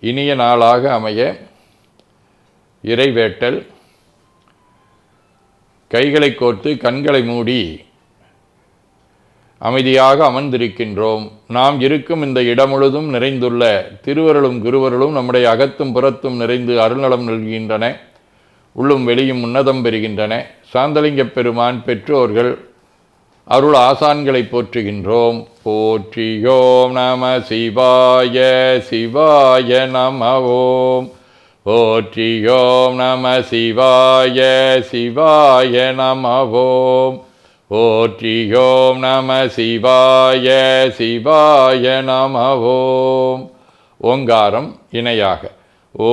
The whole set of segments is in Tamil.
இனிய நாளாக அமைய இறைவேட்டல். கைகளை கோர்த்து கண்களை மூடி அமைதியாக அமர்ந்திருக்கின்றோம். நாம் இருக்கும் இந்த இடம் முழுதும் நிறைந்துள்ள திருவருளும் குருவருளும் நம்முடைய அகத்தும் புறத்தும் நிறைந்து அருள்நலம் நல்கின்றன. உள்ளும் வெளியும் உன்னதம் பெறுகின்றன. சாந்தலிங்கப் பெருமான் பெற்றோர்கள் அருள் ஆசான்களை போற்றுகின்றோம். போற்றியோம் நம சிவாய சிவாய நம ஓம் போற்றியோம் நம சிவாய சிவாய நம ஓம் போற்றியோம் நம சிவாய சிவாய நம ஓம் ஓங்காரம் இணையாக. ஓ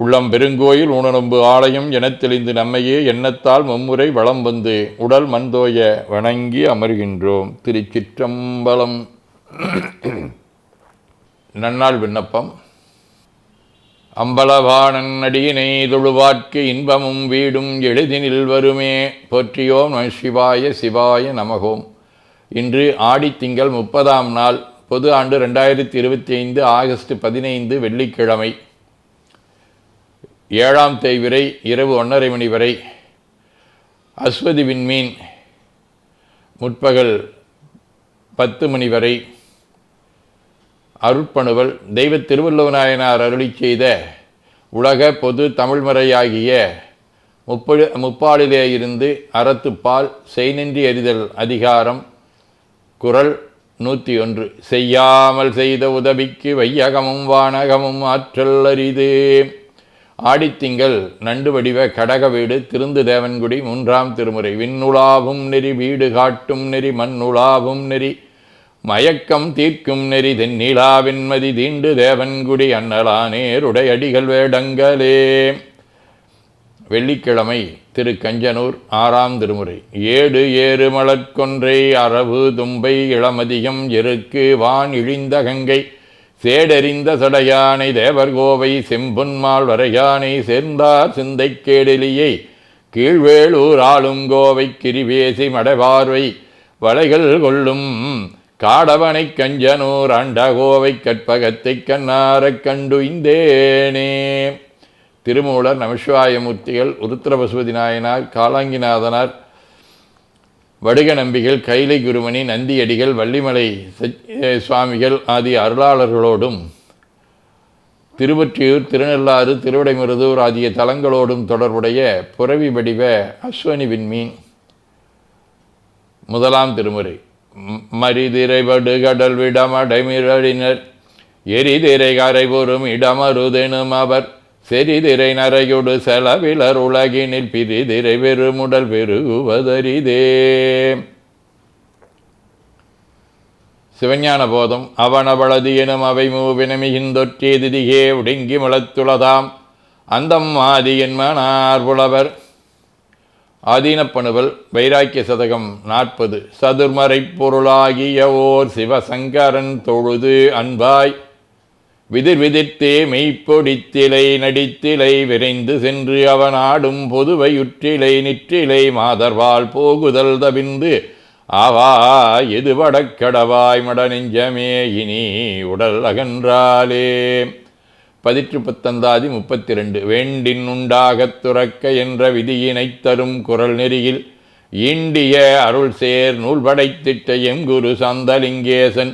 உள்ளம் பெருங்கோயில் ஊனநம்பு ஆலயம் எனத் தெளிந்து நம்மையே எண்ணத்தால் மும்முறை வளம் வந்து உடல் மண்தோய வணங்கி அமர்கின்றோம். திருச்சிற்றம்பலம். நன்னாள் விண்ணப்பம். அம்பலவாணன் அடியினை தொழுவார்க்கு இன்பமும் வீடும் எளிதினில் வருமே. போற்றியோம் நம சிவாய சிவாய நமகோம். இன்று ஆடித்திங்கள் முப்பதாம் நாள் பொது ஆண்டு ரெண்டாயிரத்தி இருபத்தி ஐந்து ஆகஸ்ட் பதினைந்து வெள்ளிக்கிழமை. ஏழாம் தேய்விரை இரவு ஒன்றரை மணி வரை அஸ்வதி விண்மீன் முற்பகல் பத்து மணி வரை அருட்பணுவல். தெய்வ திருவள்ளுவநாயனார் அருளி செய்த உலக பொது தமிழ்மறையாகிய முப்பழு முப்பாலிலே இருந்து அறத்துப்பால் செய்நின்றி எறிதல் அதிகாரம் குரல் நூற்றி ஒன்று. செய்யாமல் செய்த உதவிக்கு வையகமும் வானகமும் ஆற்றல் அரிதே. ஆடித்திங்கள் நண்டு வடிவ கடக வீடு திருந்து தேவன்குடி மூன்றாம் திருமுறை விண்ணுலாவும் நெறி வீடு காட்டும் நெறி மண்ணுலாவும் நெறி மயக்கம் தீர்க்கும் நெறி தென்னிலாவின்மதி தீண்டு தேவன்குடி அண்ணலானேருடைய அடிகள் வேடங்களே. வெள்ளிக்கிழமை திரு கஞ்சனூர் ஆறாம் திருமுறை ஏடு ஏறு மலர்கொன்றை அரவு தும்பை இளமதியம் எருக்கு வான் இழிந்த கங்கை சேடறிந்த சடையானை தேவர்கோவை செம்பொன்மால் வரையானை சேர்ந்தார் சிந்தைக்கேடெலியை கீழ்வேளூர் ஆளும் கோவை கிரிவேசி மடவார்வை வளைகள் கொள்ளும் காடவனை கஞ்சனூர் அண்டகோவை கற்பகத்தை கண்ணாரக் கண்டு இந்தேனே. திருமூலர் நமசிவாயமூர்த்திகள் உருத்திரபசுபதி நாயனார் காலாங்கிநாதனார் வடுக நம்பிகள் கைலை குருமணி நந்தியடிகள் வள்ளிமலை சுவாமிகள் ஆகிய அருளாளர்களோடும் திருவொற்றியூர் திருநெல்லாறு திருவிடைமருதூர் ஆகிய தலங்களோடும் தொடர்புடைய புறவி வடிவ அஸ்வனி விண்மீன் முதலாம் திருமுறை. மரிதிரைபடு கடல் விடமடைமிரழினர் எரிதிரை கரைபுறும் இடமருதெனும் அவர். செறிதிரை நரையொடு செலவிலர் உலகினில் பிரிதிரை வெறுமுடல் பெருகுவதரிதே சிவஞான போதம் அவனவளது எனும் அவை மூவினமிகிந்தொற்றியதிதிகே உடுங்கி முளத்துளதாம். அந்தம் ஆதி என்மனார் புலவர். ஆதீனப்பணுவல் வைராக்கிய சதகம் நாற்பது. சதுர்மறை பொருளாகிய ஓர் சிவசங்கரன் தொழுது அன்பாய். விதிர் விதிர்த்தே மெய்ப்பொடித்திலை நடித்திலை விரைந்து சென்று அவன் ஆடும் பொதுவையுற்றிலை நிற்றிலை மாதர்வால் போகுதல் தவிந்து ஆவா எது வடக்கடவாய் மட நெஞ்சமே இனி உடல் அகன்றாலே பதிற்று பத்தந்தாதி முப்பத்தி ரெண்டு வேண்டின் உண்டாகத் துறக்க என்ற விதியினைத் தரும் குரல் நெறியில் இண்டிய அருள் சேர் நூல் படைத்திட்ட எங்குரு சந்தலிங்கேசன்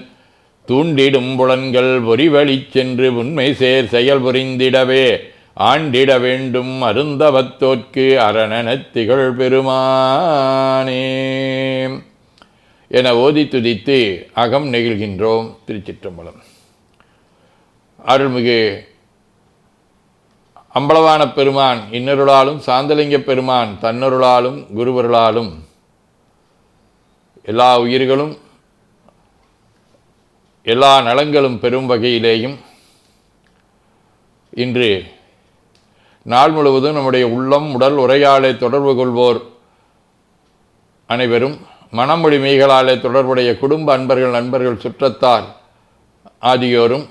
தூண்டிடும் புலன்கள் பொறிவழி சென்று உண்மை சேர் செயல் புரிந்திடவே. ஆண்டிட வேண்டும் அருந்தவத்தோற்கு அரணனத் திகழ் பெருமானே. என ஓதி துதித்து அகம் நெகிழ்கின்றோம் திருச்சிற்றம்பலம். அருள்மிகு அம்பளவான பெருமான் இன்னருளாலும் சாந்தலிங்க பெருமான் தன்னருளாலும் குருவருளாலும் எல்லா உயிர்களும் எல்லா நலங்களும் பெறும் வகையிலேயும் இன்று நாள் முழுவதும் நம்முடைய உள்ளம் உடல் உரையாலே தொடர்பு கொள்வோர் அனைவரும் மனமொழி மெய்களாலே தொடர்புடைய குடும்ப அன்பர்கள் நண்பர்கள் சுற்றத்தார் ஆகியோரும்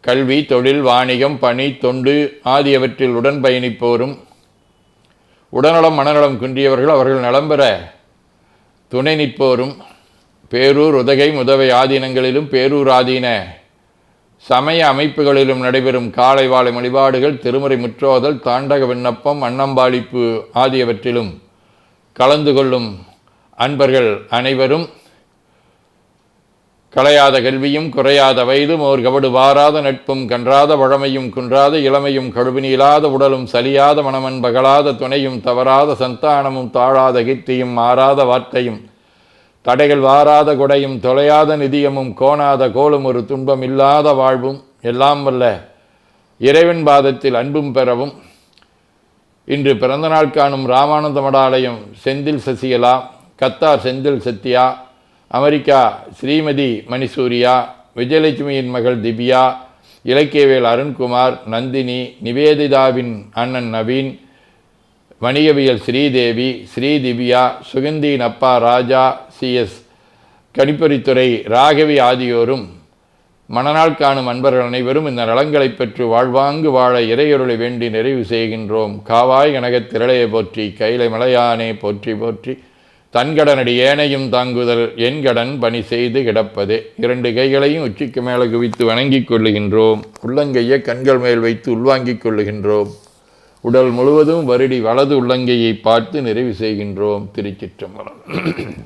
கல்வி தொழில் வாணிகம் பணி தொண்டு ஆகியவற்றில் உடன் பயணிப்போரும் உடல்நலம் மனநலம் குன்றியவர்கள் அவர்கள் நலம் பெற துணை நிற்போரும். பேரூர் உதகை முதவை ஆதீனங்களிலும் பேரூராதீன சமய அமைப்புகளிலும் நடைபெறும் காலை வாழை வழிபாடுகள் திருமுறை முற்றோதல் தாண்டக விண்ணப்பம் அன்னம்பாளிப்பு ஆகியவற்றிலும் கலந்து கொள்ளும் அன்பர்கள் அனைவரும் கலையாத கல்வியும் குறையாத வயதும் ஓர் கபடு வாராத நட்பும் கன்றாத பழமையும் குன்றாத இளமையும் கழுவினிலாத உடலும் சலியாத மனமன் பகலாத துணையும் தவறாத சந்தானமும் தாழாத கீர்த்தியும் மாறாத வார்த்தையும் தடைகள் வாராத கொடையும் தொலையாத நிதியமும் கோணாத கோலும் ஒரு துன்பம் இல்லாத வாழ்வும் எல்லாம் வல்ல இறைவன் பாதத்தில் அன்பும் பெறவும். இன்று பிறந்தநாள் காணும் ராமானந்த மடாலயம் செந்தில் சசிகலா கத்தார் செந்தில் சத்யா அமெரிக்கா ஸ்ரீமதி மணிசூரியா விஜயலட்சுமியின் மகள் திவ்யா இலக்கியவேல் அருண்குமார் நந்தினி நிவேதிதாவின் அண்ணன் நவீன் வணிகவியல் ஸ்ரீதேவி ஸ்ரீதிவ்யா சுகந்தியின் அப்பா ராஜா சிஎஸ் கணிப்பொறித்துறை ராகவி ஆகியோரும் மணநாள் காணும் அன்பர்கள் அனைவரும் இந்த நலங்களை பெற்று வாழ்வாங்கு வாழ இறையொருளை வேண்டி நிறைவு செய்கின்றோம். காவாய் கனகத் திரளையை போற்றி கைலை மலையானே போற்றி போற்றி. தன்கடனடி ஏனையும் தாங்குதல் என் கடன் பணி செய்து கிடப்பதே. இரண்டு கைகளையும் உச்சிக்கு மேலே குவித்து வணங்கிக் கொள்ளுகின்றோம். உள்ளங்கையை கண்கள் மேல் வைத்து உள்வாங்கிக் கொள்ளுகின்றோம். உடல் முழுவதும் வருடி வலது உள்ளங்கையை பார்த்து நிறைவு செய்கின்றோம். திருச்சிற்றம்பலம்.